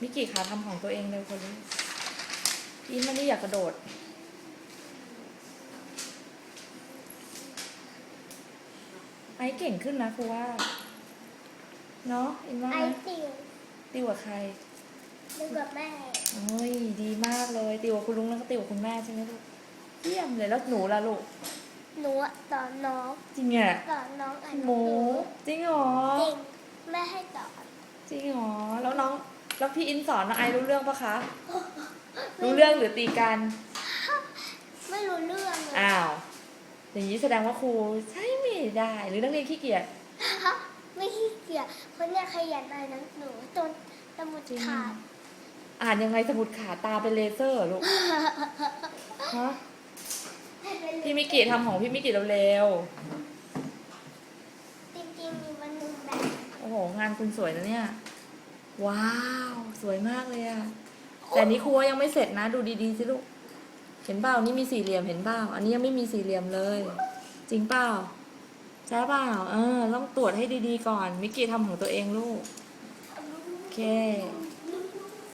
มิกิขาทำของตัวเองเร็วคนเลยอินมันนี่อยากกระโดด ไอเก่งขึ้นนะครูว่า เนาะอินว่าไอไหมติวติวกับใครดูกับแม่โอ้ยดีมากเลย ติวกับคุณลุงแล้วก็ติวกับคุณแม่ใช่ไหมลูกเยี่ยมเลยแล้วหนูล่ะลูกหนูอะสอนน้องจริงอะสอนน้องอ่านหโมนังสือจริงเหรอจริงแม่ให้สอนจริงเหรอแล้วน้อง แล้วพี่อินสอนน้องไอรู้เรื่องปะคะ รู้เรื่องหรือตีกัน ไม่รู้เรื่องเลยอ้าว อย่างนี้แสดงว่าครูใช่ไม่ได้ หรือนักเรียนขี้เกียจฮะไม่ขี้เกียจคนเนี้ยขยันอ่านหนังสือจนสมุดจริงขาด อ่านยังไงสมุดขาตาเป็นเลเซอร์เหรอลูก ฮะ พี่มิกิทำของพี่มิกิเร็วจริงๆมีวันหนึ่งแบบ ๆโอ้โห งานคุณสวยนะเนี่ย ว้าว สวยมากเลยอะแต่นี้ครัวยังไม่เสร็จนะ ดูดีๆสิลูก เห็นเปล่านี่มีสี่เหลี่ยมเห็นเปล่าอันนี้ยังไม่มีสี่เหลี่ยมเลย จริงเปล่าใช่เปล่าเออต้องตรวจให้ดีๆก่อนมิกิทำของตัวเองลูก โอเค